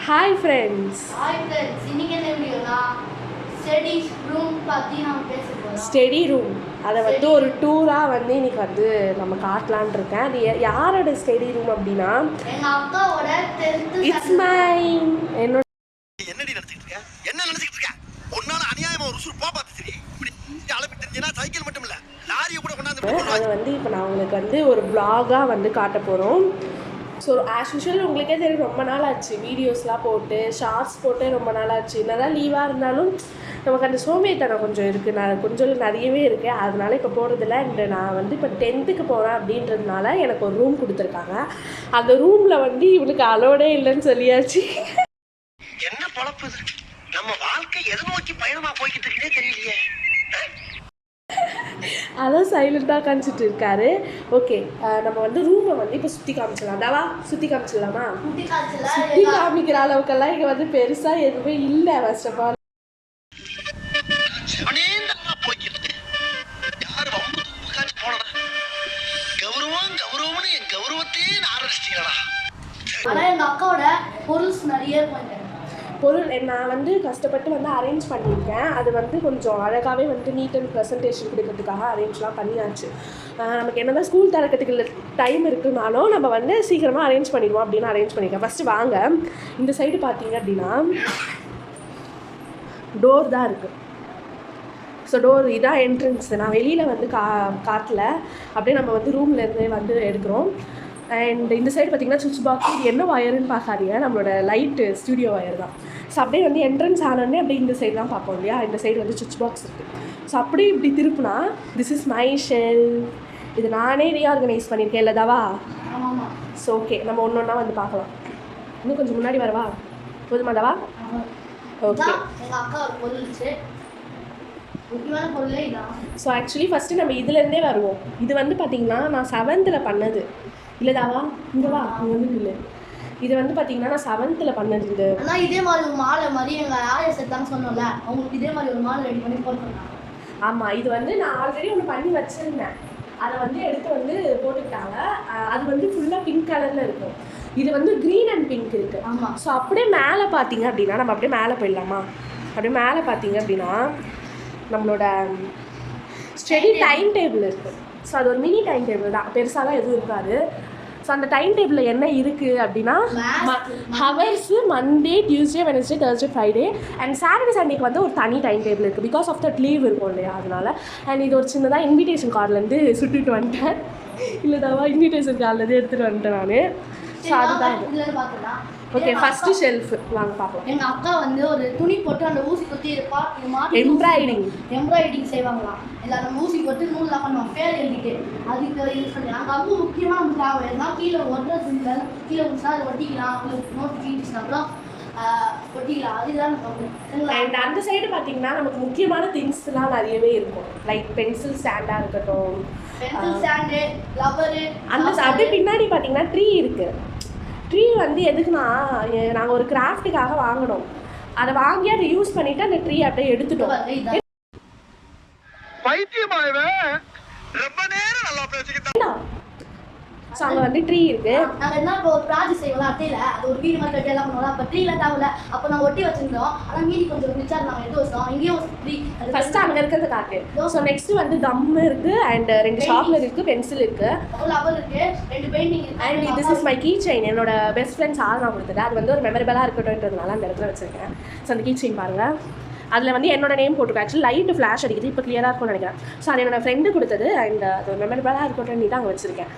Hi friends hi friends இன்னைக்கு என்ன வீடியோனா studies room பற்றி நம்ம பேச போகிறோம் ஸ்டெடி ரூம் அதை வந்து ஒரு டூராக வந்து இன்னைக்கு வந்து நம்ம காட்டலான் இருக்கேன். அது யாரோட ஸ்டெடி ரூம் அப்படின்னா எங்கள் அக்காவோட டென்த்து இட்ஸ் மைன் என்னோட என்னடி நடத்திட்டு இருக்க? என்ன நினைச்சிட்டு இருக்க? உன்னால அநியாயமா ஒரு சுறு போ பார்த்து சரி இப்படி அளவு தெரிஞ்சுனா சைக்கிள் மட்டும் இல்ல லாரியை கூட கொண்டாந்து அதை வந்து இப்போ நான் உங்களுக்கு வந்து ஒரு vlog-ஆ வந்து காட்ட போகிறோம் ஸோ ஆஸ் யூஷுவல் உங்களுக்கே தெரியும் ரொம்ப நாள் ஆச்சு வீடியோஸ்லாம் போட்டு ஷார்ட்ஸ் போட்டு ரொம்ப நாள் ஆச்சு என்னதான் லீவாக இருந்தாலும் நமக்கு அந்த சோம்பேறித்தனம் கொஞ்சம் இருக்குது நான் கொஞ்சம் நிறையவே இருக்குது அதனால இப்போ போகிறதில்ல அண்ட் நான் வந்து இப்போ டென்த்துக்கு போகிறேன் அப்படின்றதுனால எனக்கு ஒரு ரூம் கொடுத்துருக்காங்க. அந்த ரூமில் வந்து இவனுக்கு அலோடே இல்லைன்னு சொல்லியாச்சு. சைலண்ட்டாக காமிச்சிட்டு இருக்காரு. ஓகே நம்ம வந்து ரூமை வந்து இப்போ சுற்றி காமிச்சிடலாம். தாவா சுற்றி காமிச்சிடலாமா? சுத்தி காமிக்கிற அளவுக்கெல்லாம் இங்க வந்து பெருசா எதுவுமே இல்லை ஃபர்ஸ்ட் ஆஃப் ஆல் வந்து கஷ்டப்பட்டு வந்து அரேஞ்ச் பண்ணியிருக்கேன். அது வந்து கொஞ்சம் அழகாகவே வந்து நீட் அண்ட் ப்ரெசன்டேஷன் கொடுக்கறதுக்காக அரேஞ்ச்லாம் பண்ணியாச்சு. நமக்கு நமக்கு என்னதான் ஸ்கூல் திறக்கிறதுக்கு டைம் இருக்குனாலும் நம்ம வந்து சீக்கிரமாக அரேஞ்ச் பண்ணிடுவோம் அப்படின்னு அரேஞ்ச் பண்ணியிருக்கேன். ஃபஸ்ட்டு வாங்க. இந்த சைடு பார்த்தீங்க அப்படின்னா டோர் தான் இருக்குது ஸோ டோர் இதான் என்ட்ரன்ஸ் நான் வெளியில் வந்து கா காட்டல. அப்படியே நம்ம வந்து ரூம்லிருந்தே வந்து எடுக்கிறோம். அண்ட் இந்த சைடு பார்த்தீங்கன்னா சுவிட்ச் பாக்ஸ் இது என்ன ஒயருன்னு பார்க்காதீங்க. நம்மளோட லைட்டு ஸ்டூடியோ ஒயர் தான். ஸோ அப்படியே வந்து என்ட்ரன்ஸ் ஆனோடனே அப்படியே இந்த சைடு தான் பார்ப்போம் இல்லையா? இந்த சைடு வந்து சுவிட்ச் பாக்ஸ் இருக்குது ஸோ அப்படியே இப்படி திருப்புனா திஸ் இஸ் மை ஷெல் இது நானே ரீஆர்கனைஸ் பண்ணியிருக்கேன் இல்லை தவா ஆமாம் ஆமாம் ஸோ ஓகே நம்ம ஒன்று ஒன்றா வந்து பார்க்கலாம். இன்னும் கொஞ்சம் முன்னாடி வரவா? போதுமா தவா ஓகே ஸோ ஆக்சுவலி ஃபஸ்ட்டு நம்ம இதுலேருந்தே வருவோம். இது வந்து பார்த்தீங்கன்னா நான் செவன்த்தில் பண்ணது. இல்லைதாவா? இங்கே வா இங்கே வந்து இல்லை இது வந்து பார்த்தீங்கன்னா நான் செவன்த்தில் பண்ணது இது. ஆனால் இதே மாதிரி ஒரு மாலை மாதிரி எங்கள் ஆர்எஸ் எடுத்தான்னு சொன்னோம்ல அவங்களுக்கு இதே மாதிரி ஒரு மாலை ரெடி பண்ணி போட்டுருந்தாங்க ஆமாம் இது வந்து நான் ஆல்ரெடி ஒன்று பண்ணி வச்சுருந்தேன். அதை வந்து எடுத்து வந்து போட்டுக்கிட்டாங்க. அது வந்து ஃபுல்லாக பிங்க் கலரில் இருக்கும். இது வந்து க்ரீன் அண்ட் பிங்க் இருக்குது ஆமாம் ஸோ அப்படியே மேலே பார்த்தீங்க அப்படின்னா நம்ம அப்படியே மேலே போயிடலாமா? அப்படியே மேலே பார்த்தீங்க அப்படின்னா நம்மளோட ஸ்டெடி டைம் டேபிள் இருக்குது ஸோ அது ஒரு மினி டைம் டேபிள் தான். பெருசாலாம் எதுவும் இருக்காது. ஸோ அந்த டைம் டேபிளில் என்ன இருக்குது அப்படின்னா hours Monday Tuesday Wednesday Thursday Friday and Saturday சண்டேக்கு வந்து ஒரு தனி டைம் டேபிள் இருக்குது பிகாஸ் ஆஃப் தட் லீவ் இருக்கும் இல்லையா அதனால். அண்ட் இது ஒரு சின்னதாக இன்விடேஷன் கார்ட்லேருந்து சுட்டுட்டு வந்துட்டேன். இல்லைதாவா இன்விடேஷன் கார்ட்லேருந்து எடுத்துகிட்டு வந்துட்டேன் நான். ஸோ அதுதான் இது. ஓகே ஃபஸ்ட்டு ஷெல்ஃப் வாங்க பார்ப்போம் எங்க அக்கா வந்து ஒரு துணி போட்டு அந்த ஊசி குத்தி இருப்பா Embroidering. எம்ப்ராய்டிங் செய்வாங்களாம். அந்த ஊசி போட்டு நூல்லாம் பண்ணுவாங்க. பேர் எழுதிட்டு. அதுக்கு யூஸ் பண்ணி அங்கே ரொம்ப முக்கியமாக நமக்கு தேவை எதுனா கீழே ஒட்டுறது இல்லை கீழே விட்டுனா அதை ஒட்டிக்கலாம். நோட் கீழ்ச்சினா ஒட்டிக்கலாம். அதுதான்? அண்ட் அந்த சைடு பார்த்தீங்கன்னா நமக்கு முக்கியமான திங்ஸ்லாம் நிறையவே இருக்கும். லைக் பென்சில் ஸ்டாண்டாக இருக்கட்டும். பென்சில் ஸ்டாண்டு லவரு அந்த அப்படியே பின்னாடி பார்த்தீங்கன்னா ட்ரீ இருக்குது ட்ரீ வந்து எதுக்குன்னா நாங்கள் ஒரு கிராஃப்ட்டுக்காக வாங்கினோம். அதை வாங்கி அதை யூஸ் பண்ணிவிட்டு அந்த ட்ரீ அப்படியே எடுத்துட்டோம். பைத்தியமாயவன் ரொம்ப நேரம் நல்லா பேசிக்கிட்டு. ஸோ அங்கே வந்து ட்ரீ இருக்குது நாங்கள் என்ன இப்போ ஒரு ப்ராஜெக்ட் செய்வோம்ல அட்டையில் அது ஒரு வீடு மாதிரி கட்டி எல்லாம் பண்ணுவோம்ல. அப்போ ட்ரீலாம் தேவையில்ல. அப்போ நாங்கள் ஒட்டி வச்சிருந்தோம். ஆனால் மீதி கொஞ்சம் மிச்சா நாங்கள் எடுத்து வச்சோம் இங்கேயும் ட்ரீ ஃபஸ்ட்டு அங்கே இருக்கிறது காட்டு ஸோ நெக்ஸ்ட் வந்து கம்மு இருக்குது அண்ட் ரெண்டு ஷார்ப்னர் இருக்குது பென்சில் இருக்குது அவ்வளோ அவர் இருக்கு. ரெண்டு பெயிண்டிங் இருக்கு. And this is my key chain என்னோட பெஸ்ட் ஃப்ரெண்ட்ஸ் ஆள் நான் கொடுத்தது அது வந்து ஒரு மெமரபிளாக இருக்கட்டும்ன்றதுனால அந்த இடத்துல வச்சிருக்கேன். ஸோ அந்த கீ செயின் பாருங்கள் அதில் வந்து என்னோட நேம் போட்டிருக்கேன். ஆக்சுவலி லைட்டு ஃப்ளாஷ் அடிக்குது. இப்போ கிளியராக இருக்கும்னு நினைக்கிறேன். ஸோ அது என்னோட ஃப்ரெண்டு கொடுத்தது அண்ட் அது மெமரபிளாக இருக்கட்டும் தான் அங்கே வச்சிருக்கேன்.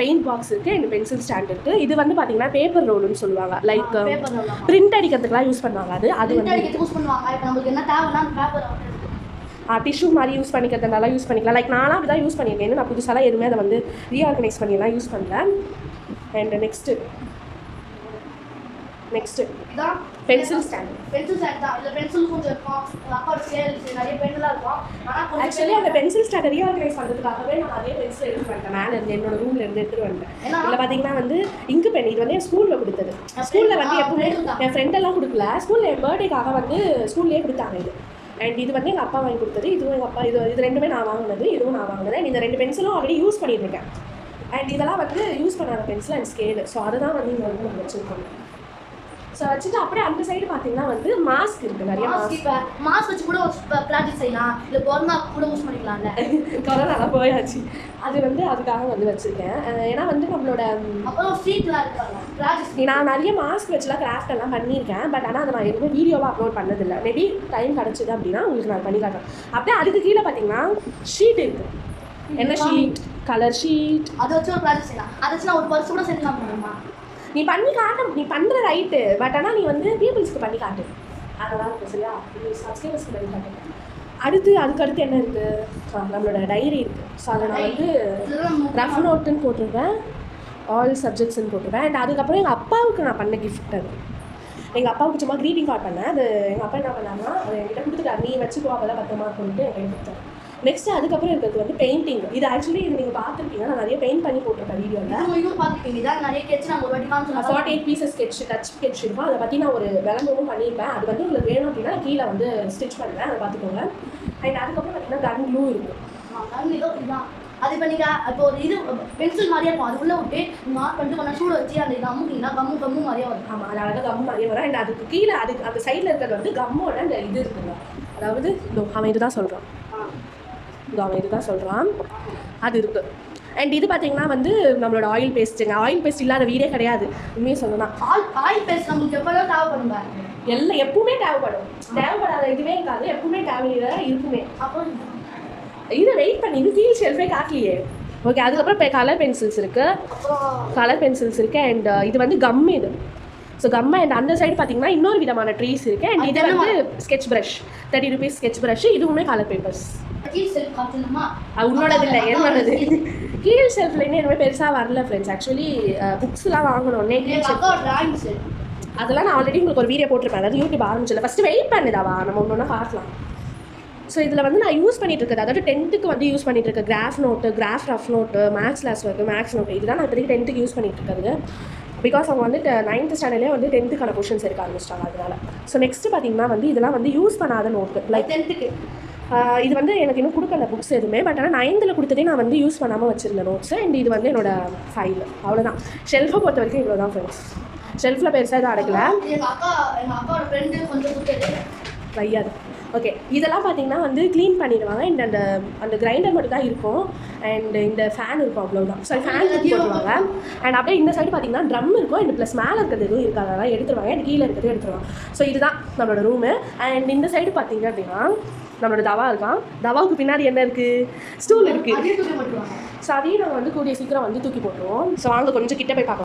பெயிண்ட் பாக்ஸ் இருக்குது அண்ட் பென்சில் ஸ்டாண்ட் இருக்குது இது வந்து பார்த்தீங்கன்னா பேப்பர் ரோலுன்னு சொல்லுவாங்க. லைக். பிரிண்ட் அடிக்கிறதுக்குலாம் யூஸ் பண்ணுவாங்க அது. அது வந்து யூஸ் பண்ணுவாங்க. இப்போ நம்மளுக்கு என்ன தேவைன்னா அந்த பேப்பர் டிஷ்யூ மாதிரி யூஸ் பண்ணிக்கிறதுனால யூஸ் பண்ணிக்கலாம். லைக் நானும் அப்படி தான் யூஸ் பண்ணியிருக்கேன் நான் புதுசாலாம் எதுவுமே அதை வந்து ரீஆர்கனைஸ் பண்ணிலாம் யூஸ் பண்ணல. அண்ட் நெக்ஸ்ட்டு நெக்ஸ்ட்டு இதான் பென்சில் ஸ்டாண்ட் பென்சில் ஸ்டாண்ட் தான் இல்லை பென்சில் கொஞ்சம் இருக்கும் அப்பாவோட ஸ்கேல் நிறைய பென்சிலாக இருக்கும் கொஞ்சம் ஆக்சுவலி அந்த பென்சில் ஸ்டாண்டை ரீஆர்கனைஸ் பண்ணுறதுக்காகவே நான் அதே பென்சில் எடுத்து வந்துட்டேன் மேலே இருந்து என்னோட ரூமில் இருந்து எடுத்துட்டு வந்துட்டேன். ஏன்னா- இதில் பார்த்தீங்கன்னா வந்து இங்கு பென் இது வந்து என் ஸ்கூலில் கொடுத்தது. ஸ்கூலில் வந்து எப்பவுமே தான். என் ஃப்ரெண்டெல்லாம் கொடுக்கல. ஸ்கூலில் என் பர்த்டேக்காக வந்து ஸ்கூல்லேயே கொடுத்தாங்க இது. அண்ட் இது வந்து எங்கள் அப்பா வாங்கி கொடுத்தது. இதுவும் எங்கள் அப்பா இது இது ரெண்டுமே நான் வாங்கினது. இதுவும் நான் வாங்கினது And இந்த ரெண்டு பென்சிலும் ஆல்ரெடி யூஸ் பண்ணிட்டு இருக்கேன். அண்ட் இதெல்லாம் வந்து யூஸ் பண்ணாத பென்சில் அண்ட் ஸ்கேலு ஸோ அதை தான் வந்து இங்கே வந்து நம்ம வச்சுருக்கோம். ஸோ வச்சுட்டு அப்படியே அந்த சைடு பார்த்தீங்கன்னா வந்து மாஸ்க் இருக்குது நிறைய மாஸ்க் இப்போ மாஸ்க் வச்சு கூட ப்ராக்டிஸ் செய்யலாம். இல்லை கொரோனா கூட யூஸ் பண்ணிக்கலாம்ல. கொரோனா போயாச்சு. அது வந்து அதுக்காக வந்து வச்சுருக்கேன். ஏன்னா வந்து நம்மளோட அப்புறம் ஸ்ட்ரீட்லாம் இருக்காங்க ப்ராக்டிஸ் நான் நிறைய மாஸ்க் வச்சுலாம் கிராஃப்ட் எல்லாம் பண்ணியிருக்கேன். பட் ஆனால் அதை நான் எதுவுமே வீடியோவாக அப்லோட் பண்ணதில்லை. மேபி டைம் கிடச்சிது அப்படின்னா உங்களுக்கு நான் பண்ணி காட்டுறேன். அப்படியே அதுக்கு கீழே பார்த்தீங்கன்னா ஷீட் இருக்குது என்ன ஷீட் கலர் ஷீட் அதை வச்சு ஒரு ப்ராக்டிஸ் செய்யலாம். அதை வச்சு நான் ஒரு பர்ஸ் கூட செஞ்சுலாம் பண்ணுமா நீ பண்ணி காட்ட நீ பண்ணுற ரைட்டு பட் ஆனால் நீ வந்து பீப்புள்ஸ்க்கு பண்ணி காட்டு. அதெல்லாம் இருக்கும் சரியா? நீ சப்ஸ்கிரைபர்ஸ்க்கு பண்ணி காட்டு. அடுத்து அதுக்கு அடுத்து என்ன இருக்குது நம்மளோட டைரி இருக்குது ஸோ அதை நான் வந்து ரஃப் நோட்டுன்னு போட்டிருப்பேன் ஆல் சப்ஜெக்ட்ஸ்ன்னு போட்டிருப்பேன் அண்ட் அதுக்கப்புறம் எங்கள் அப்பாவுக்கு நான் பண்ண கிஃப்ட் அது. எங்கள் அப்பாவுக்கு சும்மா க்ரீட்டிங் கார்டு பண்ணேன். அது எங்கள் அப்பா என்ன பண்ணாங்கன்னா அதை என்கிட்ட கொடுத்துட்டாரு. நீ வச்சுக்கோ அப்போ பத்திரமா இருக்கும்ட்டு என்கிட்ட கொடுத்தாரு. நெக்ஸ்ட் அதுக்கப்புறம் இருக்கிறது வந்து பெயிண்டிங் இது ஆக்சுவலி இது நீங்கள் பார்த்துருப்பீங்க நான் நிறைய பெயிண்ட் பண்ணி போட்டிருப்பேன் வீடியோவில் பார்த்துருக்கீங்க. இதான் நிறைய கேச்சு நாங்கள் ஒரு வாட்டி forty eight pieces sketch touch sketch இருக்கும். அதை பற்றி நான் ஒரு விளம்பரமும் பண்ணியிருப்பேன். அது வந்து உங்களுக்கு வேணும் அப்படின்னா நான் கீழே வந்து ஸ்டிச் பண்ணுவேன். அதை பார்த்துக்கோங்க. அண்ட் அதுக்கப்புறம் பார்த்தீங்கன்னா கன் க்ளூ இருக்கும். இதோ இதுதான். அது இப்போ நீங்கள் இப்போ ஒரு இது பென்சில் மாதிரியே இருக்கும். அது உள்ளே விட்டு மார்க் பண்ணிட்டு கொஞ்சம் சூட வச்சு அந்த இது அமுக்கிங்கன்னா கம்மு கம்மு மாதிரியே வரும். ஆமாம் அது அழகாக கம் மாதிரியே வரும். அண்ட் அதுக்கு கீழே அதுக்கு அந்த சைடில் இருக்கிறது வந்து கம்மோட அந்த இது இருக்குங்க. அதாவது அவன் இதுதான் சொல்கிறான் இதோ அவன் இதுதான் சொல்கிறான் அது இருக்குது அண்ட் இது பார்த்தீங்கன்னா வந்து நம்மளோட ஆயில் பேஸ்ட்டுங்க ஆயில் பேஸ்ட் இல்லாத வீடே கிடையாது. உண்மையை சொல்லணும்னா. ஆல் ஆயில் பேஸ்ட் நம்மளுக்கு எப்போதான் தேவைப்படும் எல்லாம் எப்பவுமே தேவைப்படும். தேவைப்படாத இதுவே இருக்காது எப்பவுமே தேவையில்லை இருக்குமே. அப்புறம் இதை வெயிட் பண்ணி இது கீழ் ஷெல்ஃபே காட்டலையே. ஓகே அதுக்கப்புறம் இப்போ கலர் பென்சில்ஸ் இருக்குது கலர் பென்சில்ஸ் இருக்குது அண்ட் இது வந்து கம் இது. ஸோ கம் அண்ட் அந்த சைடு பார்த்தீங்கன்னா இன்னொரு விதமான ட்ரீஸ் இருக்குது அண்ட் இது வந்து sketch brush thirty rupees sketch brush இதுவுமே கலர் பேப்பர்ஸ் அது உன்னோடது இல்லை என்னோடது? கீழ். ஷெல்ஃபில் இன்னும் எதுவுமே பெருசாக வரல ஃப்ரெண்ட்ஸ் ஆக்சுவலி புக்ஸ்லாம் வாங்கணுன்னே கீழ் அதெல்லாம் நான் ஆல்ரெடி உங்களுக்கு ஒரு வீடியோ போட்டிருப்பேன். அதாவது யூடியூப் ஆரம்பிச்சில்ல ஃபஸ்ட்டு வெயிட் பண்ணுதாவா? நம்ம ஒன்றா பார்க்கலாம். ஸோ இதில் வந்து நான் யூஸ் பண்ணிட்டு இருக்கிறது. அதாவது டென்த்துக்கு வந்து யூஸ் பண்ணிட்டு இருக்க graph note graph rough note maths class work maths note இதுதான் நான் இப்போதைக்கு டென்த்துக்கு யூஸ் பண்ணிட்டு இருக்கிறது. பிகாஸ் அவங்க வந்து நைன்த் ஸ்டாண்டர்ட்லேயே வந்து டென்த்துக்கான கொஷின்ஸ் எடுக்க ஆரம்பிச்சிட்டாங்க அதனால. ஸோ நெக்ஸ்ட் பார்த்தீங்கன்னா வந்து இதெல்லாம் வந்து யூஸ் பண்ணாத நோட்டு லைக் டென்த்துக்கு இது வந்து எனக்கு இன்னும் கொடுக்கல புக்ஸ் எதுவுமே பட் ஆனால் நைன்த்தில் கொடுத்ததே நான் வந்து யூஸ் பண்ணாமல் வச்சிருந்தேன் நோட்ஸ் அண்ட் இது வந்து என்னோட ஃபைல் அவ்வளோதான் ஷெல்ஃபை பொறுத்த வரைக்கும் இவ்வளோ தான் ஃப்ரெண்ட்ஸ் ஷெல்ஃபில் பெருசாக எதுவும் அடக்கல. வையாது. ஓகே இதெல்லாம் பார்த்தீங்கன்னா வந்து க்ளீன் பண்ணிடுவாங்க. அண்ட் அந்த அந்த கிரைண்டர் மட்டும் தான் இருக்கும். அண்ட் இந்த ஃபேன் இருக்கும் அவ்வளோதான் ஸோ ஃபேன் தூக்கி போட்டுருவாங்க. அண்ட் அப்படியே இந்த சைடு பார்த்தீங்கன்னா ட்ரம் இருக்கும். அண்ட் ப்ளஸ் மேலே இருக்கிறது எதுவும் இருக்காது. அதெல்லாம் எடுத்துருவாங்க. அண்ட் கீழே இருக்கிறது எடுத்துருவாங்க. ஸோ இதுதான் நம்மளோட ரூமு அண்ட் இந்த சைடு பார்த்தீங்க அப்படின்னா நம்மளோட தவா இருக்கான் தவாவுக்கு பின்னாடி என்ன இருக்குது ஸ்டூல் இருக்குது ஸோ அதையும் நாங்கள் வந்து கூடிய சீக்கிரம் வந்து தூக்கி போட்டுருவோம் ஸோ வாங்க கொஞ்சம் கிட்ட போய் பார்க்கலாம்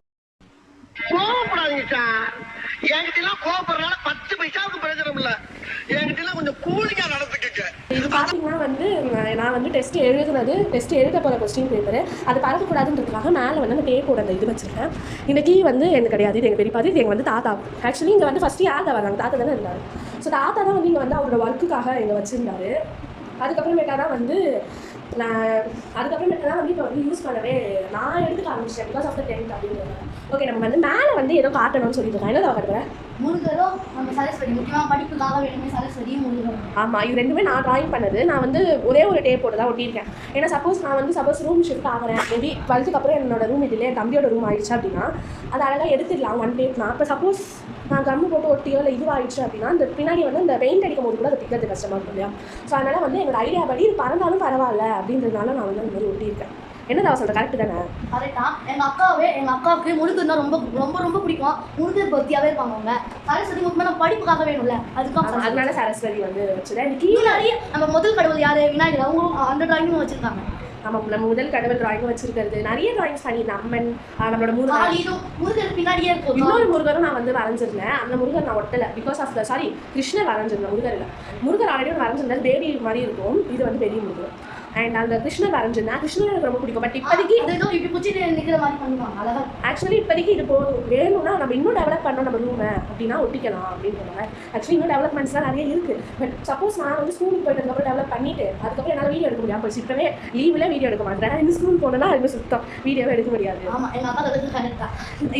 கோவப்படாதீங்க சார் என்கிட்ட எல்லாம் கோவப்படுறதுனால பத்து பைசாவுக்கு பிரயோஜனம் இல்ல. என்கிட்ட எல்லாம் கொஞ்சம் கூலிங்கா நடந்துக்கங்க இது பார்த்தீங்கன்னா வந்து நான் வந்து டெஸ்ட் எழுதுனது டெஸ்ட் எழுத போகிற கொஸ்டின் பேப்பர் அது பறக்கக்கூடாதுன்றதுக்காக மேலே வந்து அந்த டேப்போட அந்த இது வச்சிருக்கேன். இந்த கீ வந்து எனக்கு கிடையாது. இது எங்கள் பெரியப்பா இது எங்கள் வந்து தாத்தா. ஆக்சுவலி இங்கே வந்து ஃபஸ்ட்டு யார் வராங்க தாத்தா தானே இருந்தார். ஸோ தாத்தா தான் வந்து இங்கே வந்து அவரோட ஒர்க்குக்காக இங்கே வச்சுருந்தாரு. அதுக்கப்புறமேட்டா தான் வந்து நான் அதுக்கப்புறமேட்டா தான் வந்து இப்போ வந்து யூஸ் பண்ணவே நான் எடுத்துக்க ஆரம்பிச்சிட்டேன் பிகாஸ் ஆஃப் த டென்த் அப்படிங்கிறது ஓகே நம்ம வந்து மேலே வந்து ஏதோ காட்டணும்னு சொல்லிட்டு இருக்கேன் என்ன காட்டுறேன்? முருகரும் நம்ம சரஸ்வதி முக்கியமாக படிப்புக்காக வேணுமே சரஸ்வதி முருகரும் ஆமாம் இது ரெண்டுமே நான் ட்ராயிங் பண்ணது. நான் வந்து ஒரே ஒரு டேப் போட்டு தான் ஒட்டியிருக்கேன். ஏன்னா சப்போஸ் நான் வந்து சப்போஸ் ரூம் ஷிஃப்ட் ஆகிறேன். மேபி டுவெல்த்துக்கு அப்புறம் என்னோட ரூம் இதில் என் தம்பியோட ரூம் ஆயிடுச்சு அப்படின்னா அது அழகாக எடுத்துடலாம் ஒன் டேப்னா இப்போ சப்போஸ் நான் கம்மு போட்டு ஒட்டியோ இல்லை இதுவாகிடுச்சு அப்படின்னா அந்த பின்னாடி வந்து அந்த பெயிண்ட் அடிக்கும் போது கூட அதை பிக்கிறது கஷ்டமாக இருக்கும் இல்லையா? ஸோ அதனால் வந்து என்னோட ஐடியா படி இது பறந்தாலும் பரவாயில்ல அப்படின்றதுனால நான் வந்து அந்த மாதிரி ஒட்டியிருக்கேன் என்ன தான் சொல்கிறேன் கரெக்டு தானே? கரெக்டா எங்கள் அக்காவே எங்கள் அக்காவுக்கு முருகன்னா ரொம்ப ரொம்ப ரொம்ப பிடிக்கும். முருகர் பக்தியாகவே இருப்பாங்க அவங்க. சரஸ்வதி முக்கியமாக நம்ம படிப்புக்காக வேணும்ல. அதுக்காக. அதனால சரஸ்வதி வந்து வச்சுருந்தேன். இந்த கீழே நம்ம முதல் கடவுள் யாரு? விநாயகர். அவங்களும் அந்த டிராயிங்கும் வச்சிருக்காங்க நம்ம நம்ம முதல் கடவுள் டிராயிங் வச்சிருக்கிறது. நிறைய டிராயிங்ஸ் பண்ணியிருந்தேன் அம்மன் நம்மளோட முருகன். பின்னாடியே இருக்கும். இன்னொரு முருகரும் நான் வந்து வரைஞ்சிருந்தேன். அந்த முருகர் நான் ஒட்டலை. Because of the sorry Krishnar வரைஞ்சிருந்தேன் Murugar Murugar already வரைஞ்சிருந்தேன் பேபி மாதிரி இருக்கும். இது வந்து பெரிய முருகர். அண்ட் அந்த கிருஷ்ணர் வரைஞ்சிருந்தேன் கிருஷ்ணர் எனக்கு ரொம்ப பிடிக்கும். பட் இப்போதைக்கு ஏதோ இப்படி குச்சி நிக்கிற மாதிரி பண்ணுவாங்க அழகா. ஆக்சுவலி இப்போதைக்கு இது போதும் வேணும்னா நம்ம இன்னும் டெவலப் பண்ணோம் நம்ம ரூமை அப்படின்னா ஒட்டிக்கலாம் அப்படின்றனால ஆக்சுவலி இன்னும் டெவலப்மெண்ட்ஸ்லாம் நிறைய இருக்குது பட் சப்போஸ் நான் வந்து ஸ்கூலுக்கு போயிட்டதுக்கப்புறம் டெவலப் பண்ணிட்டு அதுக்கப்புறம் என்னால் வீடியோ எடுக்க முடியாது. போச்சு இப்போவே லீவில் வீடியோ எடுக்க மாட்டேன். இந்த ஸ்கூல் போனேன்னா அது சுத்தம். வீடியோவே எடுக்க முடியாது.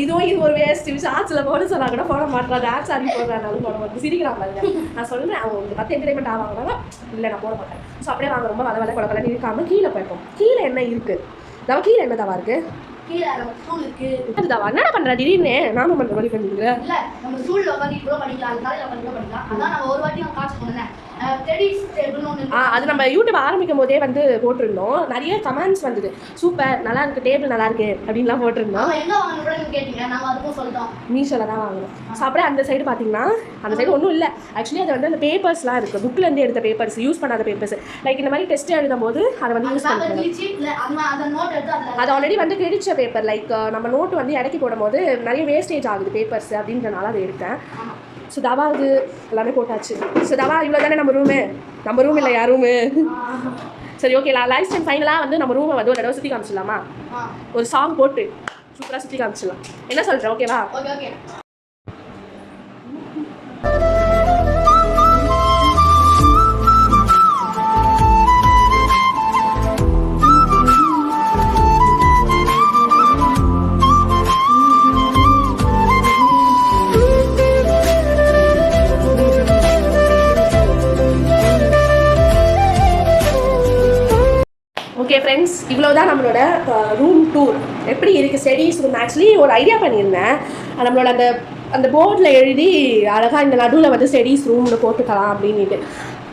இதுவும் இது ஒரு வேஸ்ட் ஷார்ட்ஸில் போட சொன்னா கூட போட மாட்டேன் டான்ஸ் ஆடி போடுறாங்க போட மாட்டேன் சிரிக்கிறான் பாருங்க. நான் சொல்றேன் அவங்க பத்து என்டர்டைன்மெண்ட் ஆவாங்க. இல்லை நான் போட மாட்டேன். ஸோ அப்படியே வாங்க. ரொம்ப வள வள கொல இருக்காம கீழே போய்ப்போம் கீழே என்ன இருக்கு? தவ கீழே என்ன தவா இருக்கு? கீழே நம்ம ஸ்கூல் இருக்கு. அதுதான் என்னடா பண்ற? திடீர்னு நானும் பண்ற மாதிரி பண்ணிருக்க அது நம்ம யூடியூப் ஆரம்பிக்கும் போதே வந்து போட்டிருந்தோம். நிறைய கமெண்ட்ஸ் வந்தது. சூப்பர் நல்லா இருக்கு டேபிள் நல்லா இருக்கு அப்படின்லாம் போட்டிருந்தோம். வாங்கணும் மீஷோவில் தான் வாங்கினோம். ஸோ அப்படியே அந்த சைடு பார்த்தீங்கன்னா அந்த சைடு ஒன்றும் இல்லை. ஆக்சுவலி அது வந்து அந்த பேப்பர்ஸ்லாம் இருக்குது புக்லேருந்து எடுத்த பேப்பர்ஸ் யூஸ் பண்ணாத பேப்பர்ஸ் லைக் இந்த மாதிரி டெஸ்ட் எழுதும் போது அதை வந்து யூஸ் அதுல அது ஆல்ரெடி வந்து கிழிச்ச பேப்பர் லைக் நம்ம நோட்டு வந்து இறக்கி போடும்போது நிறைய வேஸ்டேஜ் ஆகுது பேப்பர்ஸ் அப்படின்றனால அதை எடுத்தேன். ஸோ தவா இது எல்லாமே போட்டாச்சு ஸோ தவா இவ்வளோ தானே நம்ம ரூமு நம்ம ரூம் இல்லை யார் ரூமு சரி ஓகே லைஃப் டைம் ஃபைனலாக வந்து நம்ம ரூமை வந்து ஒரு தடவை சுற்றி காமிச்சிடலாமா? ஒரு சாங் போட்டு சூப்பராக சுற்றி காமிச்சிடலாம். என்ன சொல்கிறேன் ஓகேவா ஃப்ரெண்ட்ஸ் இவ்வளோ தான் நம்மளோட ரூம் டூர் எப்படி இருக்குது ஸ்டடீஸ் ரூம் ஆக்சுவலி ஒரு ஐடியா பண்ணியிருந்தேன். நம்மளோட அந்த அந்த போர்டில் எழுதி அழகாக இந்த நடுவில் வந்து ஸ்டடீஸ் ரூமில் போட்டுக்கலாம் அப்படின்ட்டு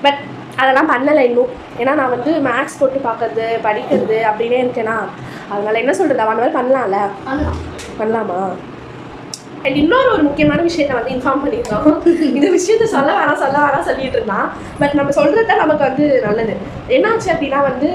பட் அதெல்லாம் பண்ணலை இன்னும். ஏன்னா நான் வந்து மேக்ஸ் போட்டு பார்க்கறது படிக்கிறது அப்படின்னே இருக்கேனா. அதனால என்ன சொல்கிறது அவன் மாதிரி பண்ணலாம்ல. பண்ணலாம். பண்ணலாமா? அண்ட் இன்னொரு ஒரு முக்கியமான விஷயத்த வந்து இன்ஃபார்ம் பண்ணியிருந்தோம் இந்த விஷயத்த சொல்ல வேணாம் சொல்ல வேணாம் சொல்லிட்டு இருந்தான் பட் நம்ம சொல்றது தான் நமக்கு வந்து நல்லது. என்னாச்சு அப்படின்னா வந்து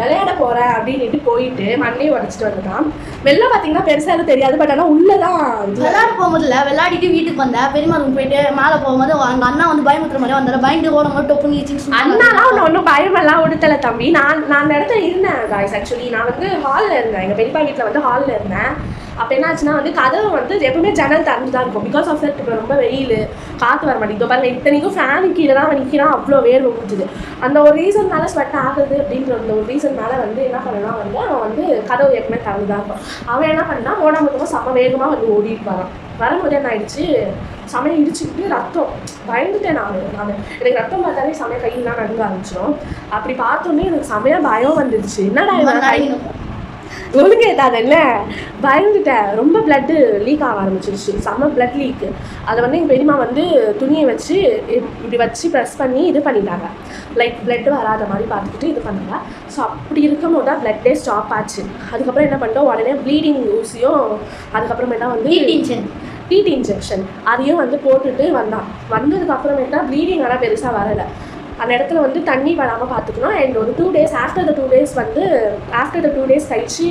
விளையாட போறேன் அப்படின்ட்டு போயிட்டு மண்ணே உடச்சிட்டு வந்துட்டான். வெளில பார்த்தீங்கன்னா பெருசாக எதுவும் தெரியாது பட் ஆனால் உள்ளதான் விளையாட போகும்போதுல விளையாடிட்டு வீட்டுக்கு வந்தேன் பெரியம்மா ரூம் போயிட்டு மேலே போகும்போது எங்க அண்ணா வந்து பயமுத்துற மாதிரி வந்தாரு. பயந்து ஓடும் போது டொப்புன்னு ஈச்சின்னு அண்ணாலாம் ஒன்று ஒன்றும் பயமெல்லாம் உடுத்தலை தம்பி. நான் நான் அந்த இடத்துல இருந்தேன் காய்ஸ் ஆக்சுவலி நான் வந்து ஹாலில் இருந்தேன். எங்கள் பெரியப்பா வீட்டில் வந்து ஹாலில் இருந்தேன். அப்போ என்ன ஆச்சுன்னா வந்து கதவு வந்து எப்பவுமே ஜன்னல் திறந்து தான் இருக்கும். பிகாஸ் ஆஃப் தட் இப்போ ரொம்ப வெயில் காற்று வர மாட்டேங்குது. பாருங்க இத்தனைக்கும் ஃபேன் கீழே தான் நிற்கிறான் அவ்வளோ வேர்வை முடிஞ்சுது அந்த ஒரு ரீசன்னால ஸ்வெட் ஆகுது அப்படின்ற அந்த ஒரு ரீசன்னால வந்து என்ன பண்ணலாம் வந்து அவன் வந்து கதவு எப்பவுமே திறந்து தான் இருக்கும் அவன் என்ன பண்ணா ஓட மொத்தமாக செம்ம வேகமாக வந்து ஓடிட்டு வரான். வரும்போது என்ன ஆயிடுச்சு? சமையல் இடிச்சுக்கிட்டு ரத்தம் பயந்துட்டேன் நான் நான். எனக்கு ரத்தம் பார்த்தாலே சமையல் கையெல்லாம் நடுங்க ஆரம்பிச்சிடும் அப்படி பார்த்தோன்னே எனக்கு சமையல் பயம் வந்துடுச்சு என்னடா கை ஒழுங்கு ஏதாவது என்ன பயந்துட்டேன். ரொம்ப பிளட்டு லீக் ஆக ஆரம்பிச்சிருச்சு. செம்ம பிளட் லீக் அதை வந்து எங்கள் பெரியம்மா வந்து துணியை வச்சு இப்~ இப்படி வச்சு ப்ரெஸ் பண்ணி இது பண்ணிட்டாங்க. லைக் பிளட் வராத மாதிரி பார்த்துக்கிட்டு இது பண்ணாங்க. ஸோ அப்படி இருக்கும் போது தான் பிளட்டே ஸ்டாப் ஆச்சு. அதுக்கப்புறம் என்ன பண்ணிட்டோம்? உடனே ப்ளீடிங் ஊசியும் அதுக்கப்புறமேட்டா வந்து டிடி இன்ஜெக்ஷன் அதையும் வந்து போட்டுட்டு வந்தான். வந்ததுக்கு அப்புறமேட்டா ப்ளீடிங் ஆனால் பெருசாக வரலை. அந்த இடத்துல வந்து தண்ணி படாமல் பார்த்துக்கணும். அண்ட் ஒரு two days after the two days வந்து ஆஃப்டர் த டூ டேஸ் கழிச்சு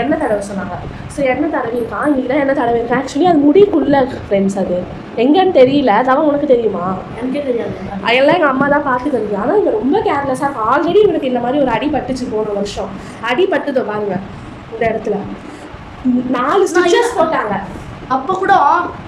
எண்ணெய் தடவை சொன்னாங்க. ஸோ எண்ணெய் தடவிருக்கான் தான் எண்ணெய் தடவிருக்கேன் ஆக்சுவலி அது முடிக்குள்ள ஃப்ரெண்ட்ஸ் அது. எங்கன்னு தெரியல. அதான் உனக்கு தெரியுமா? எனக்கே தெரியாது. அதெல்லாம் எங்கள் அம்மா தான் பார்த்துக்கிறது. ஆனால் இவன் ரொம்ப கேர்லெஸ்ஸாக இருக்கும் ஆல்ரெடி இவனுக்கு இந்த மாதிரி ஒரு அடி பட்டுச்சு போன வருஷம். அடி பட்டுதோ பாருங்க இந்த இடத்துல. நாலு ஸ்டிச்சஸ் போட்டாங்க. அப்ப கூட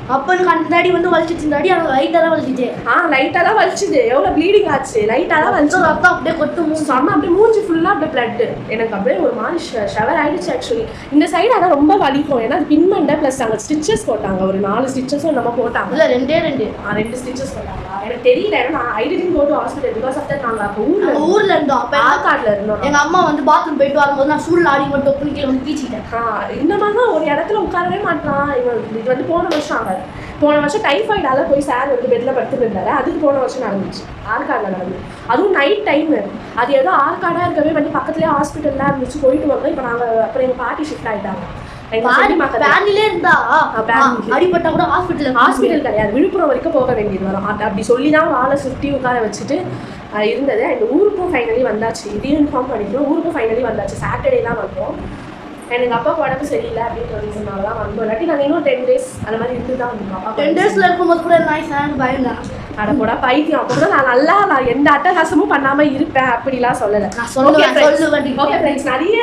அப்ப எனக்கு அந்த அடி வந்து வலிச்சிச்சு இந்த அடி எனக்கு லைட்டா தான் வலிச்சிச்சு ஆ லைட்டாக தான் வலிச்சுது. எவ்வளோ ப்ளீடிங் ஆச்சு? லைட்டாக தான் வலிச்சு ரத்தம் அப்படியே கொத்து மூணு செம்ம அப்படியே மூஞ்சி ஃபுல்லாக அப்படியே பிளட்டு எனக்கு அப்படியே ஒரு மாதிரி ஷவர் ஆயிடுச்சு ஆக்சுவலி இந்த சைடு அதான் ரொம்ப வலிக்கும். ஏன்னா அது பின்மண்டை ப்ளஸ் அங்கே ஸ்டிச்சஸ் போட்டாங்க. ஒரு நாலு ஸ்டிச்சஸும் நம்ம போட்டாங்க. இல்ல ரெண்டே ரெண்டு. ஆ, ரெண்டு ஸ்டிச்சஸ் போட்டாங்களா? எனக்கு தெரியல. ஏன்னா நான் I didn't go to hospital because of that நாங்கள் அப்போ ஊரில் ஊர்ல இருந்தோம். அப்ப ஆதார் கார்டில் இருந்தோம் எங்க அம்மா வந்து பாத்ரூம் போயிட்டு வரும்போது நான் சூழ்ல ஆடி மட்டும் கீழே வந்து கீச்சிட்டேன் ஆ, இந்த மாதிரி தான் ஒரு இடத்துல உட்காரவே மாட்டான் இவன் இது வந்து போன வருஷம் ஆகாது போன வருஷம் டைஃபாய்டால போய் சார் வந்து பெட்டில் படுத்துட்டு இருந்தாரு. அதுக்கு போன வருஷம் நடந்துச்சு. ஆற்காடில் நடந்து அதுவும் நைட் டைம் அது ஏதோ ஆற்காடாக இருக்கவே வந்து பக்கத்துலேயே ஹாஸ்பிட்டல்லாம் இருந்துச்சு. போயிட்டு வந்தோம். இப்போ நாங்கள் அப்புறம் எங்கள் பாட்டி ஷிஃப்ட் ஆகிட்டாங்க. அடிபட்டா கூட ஹாஸ்பிட்டல் ஹாஸ்பிட்டல் கிடையாது. விழுப்புரம் வரைக்கும் போக வேண்டியது வரும். அப்படி சொல்லி தான் வாழை சுற்றி உட்கார வச்சுட்டு இருந்தது. அண்ட் ஊருக்கும் ஃபைனலி வந்தாச்சு. இதையும் இன்ஃபார்ம் பண்ணிக்கிறோம் ஊருக்கும் ஃபைனலி வந்தாச்சு. சாட்டர்டே தான் வந்தோம். எனக்கு அப்பாவுக்கு உடம்பு சரியில்லை அப்படின்ற ரீசனால தான் வந்தோம் இல்லாட்டி நாங்கள் இன்னும் டென் டேஸ் அந்த மாதிரி இருந்து தான் வந்தோம். அப்பா டென் டேஸ்ல இருக்கும்போது கூட நாய் சார் பயந்தேன் அட போடா பைத்தியம். அப்போ கூட நான் நல்லா நான் எந்த அட்டகாசமும் பண்ணாம இருப்பேன். அப்படிலாம் சொல்லலை. நான் சொல்லுவேன், சொல்லுவேன். ஓகே ஃப்ரெண்ட்ஸ் நிறைய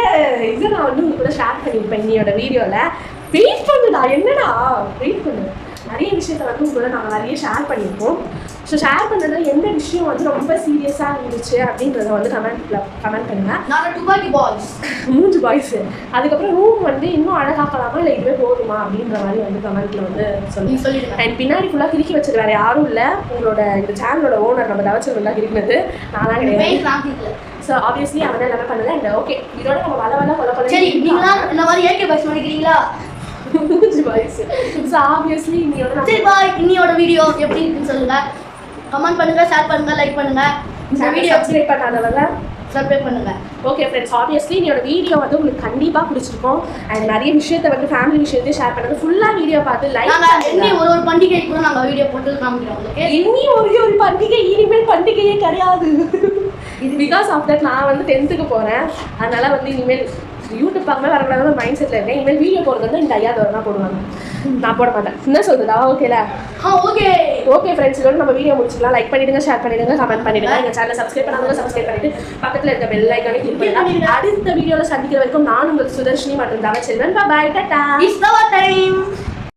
இது நான் வந்து உங்க கூட ஷேர் பண்ணியிருப்பேன் இன்னையோட வீடியோவில் வெயிட் பண்ணுடா என்னடா? வெயிட் பண்ணு. நிறைய விஷயத்த வந்து உங்க கூட நாங்கள் நிறைய ஷேர் பண்ணியிருப்போம் ஸோ ஷேர் பண்ணதுல எந்த விஷயம் வந்து ரொம்ப சீரியஸாக இருந்துச்சு அப்படின்றத வந்து கமெண்ட்ல கமெண்ட் பண்ணுங்க. நான் துப்பாக்கி பாய்ஸ் மூஞ்சு பாய்ஸ் அதுக்கப்புறம் ரூம் வந்து இன்னும் அழகாக்கலாமா இல்லை இதுவே போதுமா அப்படின்ற மாதிரி வந்து கமெண்ட்ல வந்து நீ சொல்லுங்க சொல்லிடுங்க. அண்ட் பின்னாடி ஃபுல்லாக கிறுக்கி வச்சது வேற யாரும் இல்லை. உங்களோட இந்த சேனலோட ஓனர் நம்ம தவச்சல் ஃபுல்லாக கிடையாது. பெயிண்ட் நான் கேட்கல ஸோ ஆப்வியஸ்லி அவன் எல்லாமே பண்ணுது. அண்ட் ஓகே இதோட நம்ம வள வள கொல கொல சரி நீங்களாம் இந்த மாதிரி ஏகே பாய்ஸ் பண்ணிக்கிறீங்களா? ஸோ ஆப்வியஸ்லி இன்னையோட சரி பாய் இன்னியோட வீடியோ எப்படி இருக்குன்னு சொல்லுங்க. கமெண்ட் பண்ணுங்க ஷேர் பண்ணுங்க லைக் பண்ணுங்க. இந்த வீடியோ சப்ஸ்கிரைப் பண்ணாதவங்க சப்ஸ்கிரைப் பண்ணுங்க. ஓகே ஃப்ரெண்ட்ஸ் ஆப்வியஸ்லி என்னோட வீடியோ வந்து உங்களுக்கு கண்டிப்பாக பிடிச்சிருக்கும். அண்ட் நிறைய விஷயத்தை வந்து ஃபேமிலி விஷயத்தையும் ஷேர் பண்ணுங்க ஃபுல்லாக வீடியோ பார்த்து லைக் ஒரு ஒரு பண்டிகைக்கு கூட நாங்க வீடியோ போட்டு காமிக்கிறோம் இனி ஒரே ஒரு பண்டிகை இனிமேல் பண்டிகையே கிடையாது. இது பிகாஸ் ஆஃப் தட் நான் வந்து டென்த்துக்கு போகிறேன் அதனால வந்து இனிமேல் யூடியூப் பார்க்கவே வரக்கூடாது மைண்ட் செட்டில் இருக்கேன். இனிமேல் வீடியோ போடுறது வந்து இந்த ஐயா தான் போடுவாங்க. நான் போட மாட்டேன். என்ன சொல்றதா? ஓகேல ஓகே ஓகே ஃப்ரெண்ட்ஸ் இதோட நம்ம வீடியோ முடிச்சுக்கலாம். லைக் பண்ணிடுங்க ஷேர் பண்ணிடுங்க கமெண்ட் பண்ணிடுங்க. எங்க சேனலை சப்ஸ்கிரைப் பண்ணாதவங்க சப்ஸ்கிரைப் பண்ணிட்டு பக்கத்துல இருக்க பெல் ஐக்கானே கிளிக் பண்ணுங்க. அடுத்த வீடியோல சந்திக்கிற வரைக்கும் நான் உங்களுக்கு சுதர்ஷினி மற்றும் Thavachelvan bye tata our time